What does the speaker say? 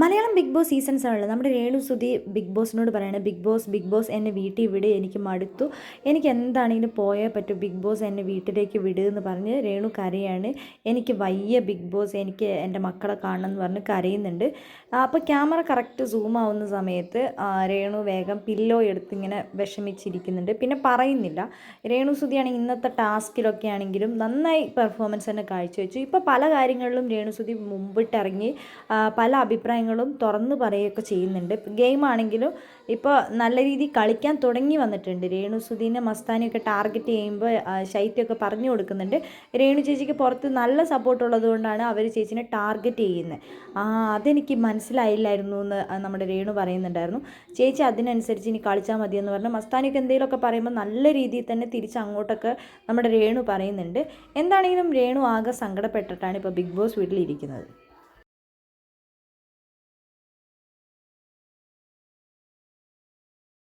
Malayalam big boss season സെവനിൽ നമ്മുടെ Renu Sudhi big ബോസിനോട് പറയുന്നത് ബിഗ് ബോസ് ബിഗ് ബോസ് എന്നെ വീട്ടിൽ വിട് എനിക്ക് മടുത്തു. എനിക്ക് എന്താണെങ്കിലും പോയേ പറ്റൂ. ബിഗ് ബോസ് എന്നെ വീട്ടിലേക്ക് വിട് എന്ന് പറഞ്ഞ് രേണു കരയാണ്. എനിക്ക് വയ്യ ബിഗ് ബോസ്. എനിക്ക് എന്റെ മക്കളെ കാണണം എന്ന് പറഞ്ഞ് കരയുന്നുണ്ട്. അപ്പോൾ ക്യാമറ കറക്റ്റ് സൂം ആവുന്ന സമയത്ത് രേണു വേഗം പില്ലോ എടുത്ത് ഇങ്ങനെ വിഷമിച്ചിരിക്കുന്നുണ്ട്. പിന്നെ പറയുന്നില്ല. രേണു സുധിയാണെങ്കിൽ ഇന്നത്തെ ടാസ്കിലൊക്കെ ആണെങ്കിലും നന്നായി പെർഫോമൻസ് തന്നെ കാഴ്ചവെച്ചു. ഇപ്പോൾ പല കാര്യങ്ങളിലും രേണു സുധി മുമ്പിട്ടിറങ്ങി പല പല അഭിപ്രായങ്ങളും തുറന്ന് പറയുകയൊക്കെ ചെയ്യുന്നുണ്ട്. ഗെയിം ആണെങ്കിലും ഇപ്പോൾ നല്ല രീതിയിൽ കളിക്കാൻ തുടങ്ങി വന്നിട്ടുണ്ട്. രേണു സുധീനെ മസ്താനിയൊക്കെ ടാർഗറ്റ് ചെയ്യുമ്പോൾ ശൈത്യമൊക്കെ പറഞ്ഞു കൊടുക്കുന്നുണ്ട്. രേണു ചേച്ചിക്ക് പുറത്ത് നല്ല സപ്പോർട്ട് ഉള്ളതുകൊണ്ടാണ് അവർ ചേച്ചിനെ ടാർഗറ്റ് ചെയ്യുന്നത്. ആ അതെനിക്ക് മനസ്സിലായില്ലായിരുന്നു എന്ന് നമ്മുടെ രേണു പറയുന്നുണ്ടായിരുന്നു. ചേച്ചി അതിനനുസരിച്ച് ഇനി കളിച്ചാൽ മതിയെന്ന് പറഞ്ഞ്. മസ്താനിയൊക്കെ എന്തെങ്കിലുമൊക്കെ പറയുമ്പോൾ നല്ല രീതിയിൽ തന്നെ തിരിച്ച് അങ്ങോട്ടൊക്കെ നമ്മുടെ രേണു പറയുന്നുണ്ട്. എന്താണെങ്കിലും രേണു ആകെ സങ്കടപ്പെട്ടിട്ടാണ് ഇപ്പോൾ ബിഗ് ബോസ് വീട്ടിലിരിക്കുന്നത്.